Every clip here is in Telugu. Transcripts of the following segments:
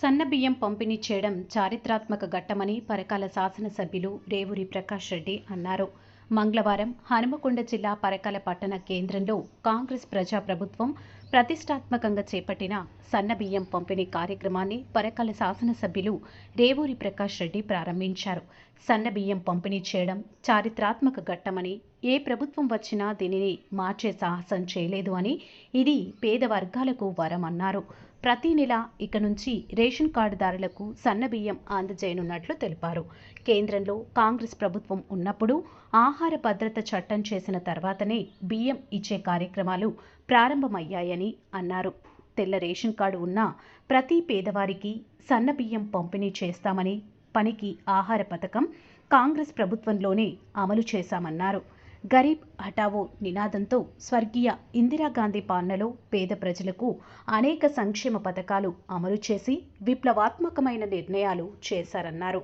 సన్నబియ్యం పంపిణీ చేయడం చారిత్రాత్మక ఘట్టమని పరకాల శాసనసభ్యులు రేవూరి ప్రకాష్ రెడ్డి అన్నారు. మంగళవారం హనుమకొండ జిల్లా పరకాల పట్టణ కేంద్రంలో కాంగ్రెస్ ప్రజాప్రభుత్వం ప్రతిష్టాత్మకంగా చేపట్టిన సన్నబియ్యం పంపిణీ కార్యక్రమాన్ని పరకాల శాసనసభ్యులు రేవూరి ప్రకాష్ రెడ్డి ప్రారంభించారు. సన్నబియ్యం పంపిణీ చేయడం చారిత్రాత్మక ఘట్టమని ఏ ప్రభుత్వం వచ్చినా దీనిని మార్చే సాహసం చేయలేదు అని ఇది పేద వర్గాలకు వరం అన్నారు. ప్రతి నెల ఇక నుంచి రేషన్ కార్డుదారులకు సన్నబియ్యం అందజేయనున్నట్లు తెలిపారు. కేంద్రంలో కాంగ్రెస్ ప్రభుత్వం ఉన్నప్పుడు ఆహార భద్రత చట్టం చేసిన తర్వాతనే బియ్యం ఇచ్చే కార్యక్రమాలు ప్రారంభమయ్యాయని అన్నారు. తెల్ల రేషన్ కార్డు ఉన్న ప్రతి పేదవారికి సన్నబియ్యం పంపిణీ చేస్తామని పనికి ఆహార పథకం కాంగ్రెస్ ప్రభుత్వంలోనే అమలు చేశామన్నారు. గరీబ్ హటావో నినాదంతో స్వర్గీయ ఇందిరాగాంధీ పాలనలో పేద ప్రజలకు అనేక సంక్షేమ పథకాలు అమలు చేసి విప్లవాత్మకమైన నిర్ణయాలు చేశారన్నారు.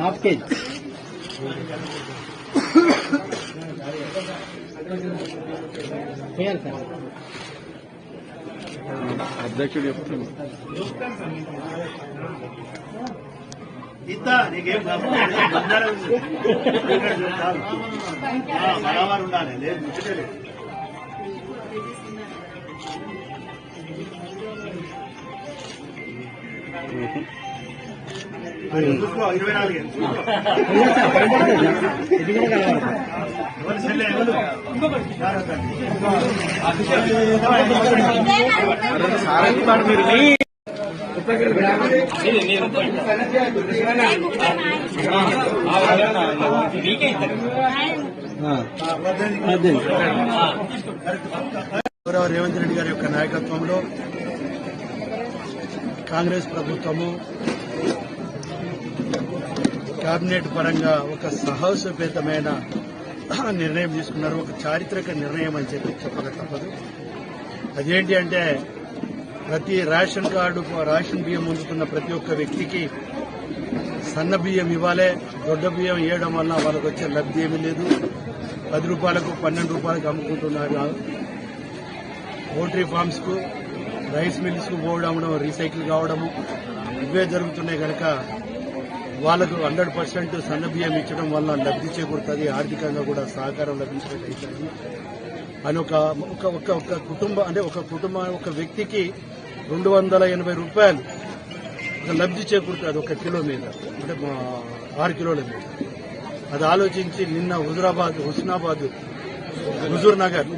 आपके చేయాలి సార్ అధ్యక్షుడు చెప్తాను ఇంత నీకేం కాదు. బంగారం ఉంది. ఇక్కడ చాలు. ఆ, బరాబర్ ఉండాలి లేదు ముచ్చటే లేదు మీరు గౌరవ రేవంత్ రెడ్డి గారి యొక్క నాయకత్వంలో కాంగ్రెస్ ప్రభుత్వము కేబినెట్ పరంగా ఒక సాహసోపేతమైన నిర్ణయం తీసుకున్నారు. ఒక చారిత్రక నిర్ణయం అని చెప్పి చెప్పక తప్పదు. అదేంటి అంటే ప్రతి రేషన్ కార్డు రేషన్ బియ్యం పొందుతున్న ప్రతి ఒక్క వ్యక్తికి సన్న బియ్యం ఇవ్వాలి దొడ్డ బియ్యం ఇవ్వడం వల్ల వాళ్ళకు వచ్చే లబ్ధి ఏమీ లేదు. పది రూపాయలకు పన్నెండు రూపాయలకు అమ్ముకుంటున్నారు. పౌల్ట్రీ ఫార్మ్స్కు రైస్ మిల్స్కు పోవడం రీసైకిల్ కావడము ఇవే జరుగుతున్నాయి కనుక వాళ్ళకు హండ్రెడ్ పర్సెంట్ సన్న బియ్యం ఇచ్చడం వల్ల లబ్ధి చేకూరుతుంది ఆర్థికంగా కూడా సహకారం లభించినట్టు అవుతుంది అని ఒక ఒక ఒక ఒక కుటుంబం అంటే ఒక కుటుంబ ఒక వ్యక్తికి రెండు వందల ఎనభై రూపాయలు ఒక లబ్ధి చేకూరుతుంది ఒక కిలో మీద అంటే మా ఆరు కిలోల మీద. అది ఆలోచించి నిన్న హుజురాబాద్ హుస్నాబాద్ హుజూర్ నగర్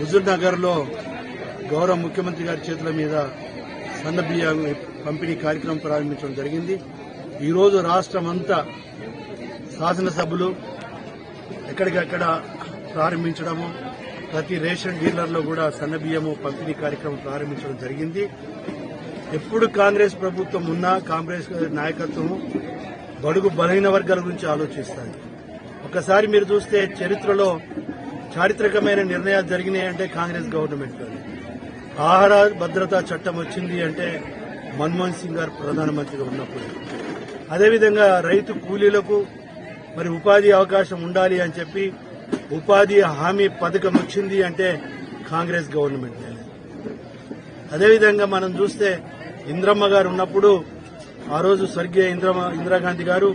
హుజూర్ నగర్లో గౌరవ ముఖ్యమంత్రి గారి చేతుల మీద సన్న బియ్యం పంపిణీ కార్యక్రమం ప్రారంభించడం జరిగింది. ఈరోజు రాష్ట్రం అంతా శాసనసభ్యులు ఎక్కడికక్కడ ప్రారంభించడము ప్రతి రేషన్ డీలర్లో కూడా సన్న బియ్యము పంపిణీ కార్యక్రమం ప్రారంభించడం జరిగింది. ఎప్పుడు కాంగ్రెస్ ప్రభుత్వం ఉన్నా కాంగ్రెస్ నాయకత్వము బడుగు బలహీన వర్గాల గురించి ఆలోచిస్తారు ఒకసారి మీరు చూస్తే చరిత్రలో చారిత్రకమైన నిర్ణయాలు జరిగినాయంటే కాంగ్రెస్ గవర్నమెంట్ ఆహార భద్రతా చట్టం వచ్చింది అంటే మన్మోహన్ సింగ్ గారు ప్రధానమంత్రిగా ఉన్నప్పుడు. అదేవిధంగా రైతు కూలీలకు మరి ఉపాధి అవకాశం ఉండాలి అని చెప్పి ఉపాధి హామీ పథకం వచ్చింది అంటే కాంగ్రెస్ గవర్నమెంట్ అదేవిధంగా మనం చూస్తే ఇంద్రమ్మ గారు ఉన్నప్పుడు ఆ రోజు స్వర్గీయ ఇంద్రమ్మ ఇందిరాగాంధీ గారు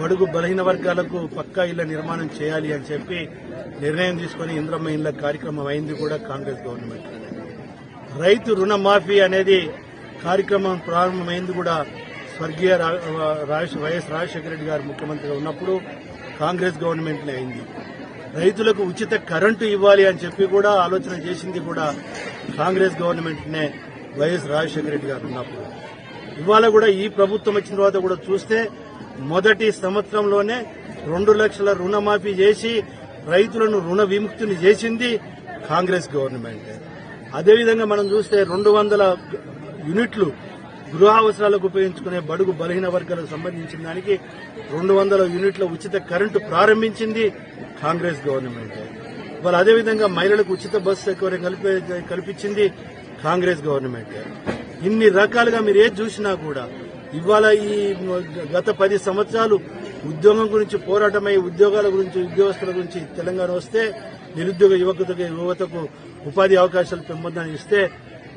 బడుగు బలహీన వర్గాలకు పక్కా ఇళ్ళ నిర్మాణం చేయాలి అని చెప్పి నిర్ణయం తీసుకుని ఇంద్రమ్మ ఇళ్ళ కార్యక్రమం అయింది కూడా కాంగ్రెస్ గవర్నమెంట్. రైతు రుణమాఫీ అనేది కార్యక్రమం ప్రారంభమైంది కూడా స్వర్గీయ రా- వైఎస్ రాజశేఖర రెడ్డి గారు ముఖ్యమంత్రిగా ఉన్నప్పుడు కాంగ్రెస్ గవర్నమెంట్ అయింది. రైతులకు ఉచిత కరెంటు ఇవ్వాలి అని చెప్పి కూడా ఆలోచన చేసింది కూడా కాంగ్రెస్ గవర్నమెంట్నే వైఎస్ రాజశేఖర రెడ్డి గారు ఉన్నప్పుడు. ఇవాళ కూడా ఈ ప్రభుత్వం వచ్చిన తర్వాత కూడా చూస్తే మొదటి సంవత్సరంలోనే రెండు లక్షల రుణమాఫీ చేసి రైతులను రుణ విముక్తిని చేసింది కాంగ్రెస్ గవర్నమెంట్. అదేవిధంగా మనం చూస్తే రెండు వందల యూనిట్లు గృహ అవసరాలకు ఉపయోగించుకునే బడుగు బలహీన వర్గాలకు సంబంధించిన దానికి రెండు వందల యూనిట్ల ఉచిత కరెంటు ప్రారంభించింది కాంగ్రెస్ గవర్నమెంట్. ఇవాళ అదేవిధంగా మహిళలకు ఉచిత బస్సు సౌకర్యం కల్పించింది కాంగ్రెస్ గవర్నమెంట్. ఇన్ని రకాలుగా మీరు ఏది చూసినా కూడా ఇవాళ ఈ గత పది సంవత్సరాలు ఉద్యోగం గురించి పోరాటమై ఉద్యోగాల గురించి ఉద్యోగస్తుల గురించి తెలంగాణ వస్తే నిరుద్యోగ యువకులకు యువతకు ఉపాధి అవకాశాలు పెంపొందని ఇస్తే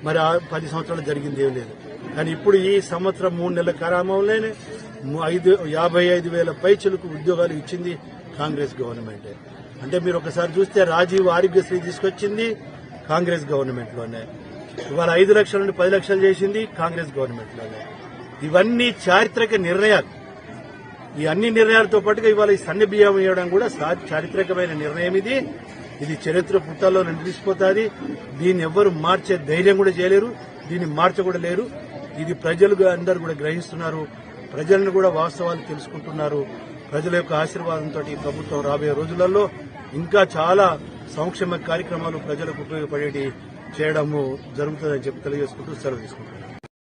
మరి ఆ పది సంవత్సరాలు జరిగింది ఏం లేదు. కానీ ఇప్పుడు ఈ సంవత్సరం మూడు నెలల కారామంలోనే ఐదు యాభై ఐదు వేల పైచులకు ఉద్యోగాలు ఇచ్చింది కాంగ్రెస్ గవర్నమెంట్. అంటే మీరు ఒకసారి చూస్తే రాజీవ్ ఆరోగ్యశ్రీ తీసుకొచ్చింది కాంగ్రెస్ గవర్నమెంట్లోనే. ఇవాళ ఐదు లక్షల నుండి పది లక్షలు చేసింది కాంగ్రెస్ గవర్నమెంట్లోనే. ఇవన్నీ చారిత్రక నిర్ణయాలు. ఈ అన్ని నిర్ణయాలతో పాటుగా ఇవాళ ఈ సన్న బియ్యం ఇవ్వడం కూడా సా- చారిత్రకమైన నిర్ణయం ఇది. ఇది చరిత్ర పుట్టాల్లో నిలిచిపోతుంది. దీన్ని ఎవ్వరు మార్చే ధైర్యం కూడా చేయలేరు. దీన్ని మార్చ కూడా లేరు ఇది ప్రజలు అందరూ కూడా గ్రహిస్తున్నారు. ప్రజలను కూడా వాస్తవాలు తెలుసుకుంటున్నారు. ప్రజల యొక్క ఆశీర్వాదంతో ఈ ప్రభుత్వం రాబోయే రోజులలో ఇంకా చాలా సంక్షేమ కార్యక్రమాలు ప్రజలకు ఉపయోగపడేటి చేయడము జరుగుతుందని చెప్పి తెలియజేసుకుంటూ సెలవు తీసుకుంటున్నాను.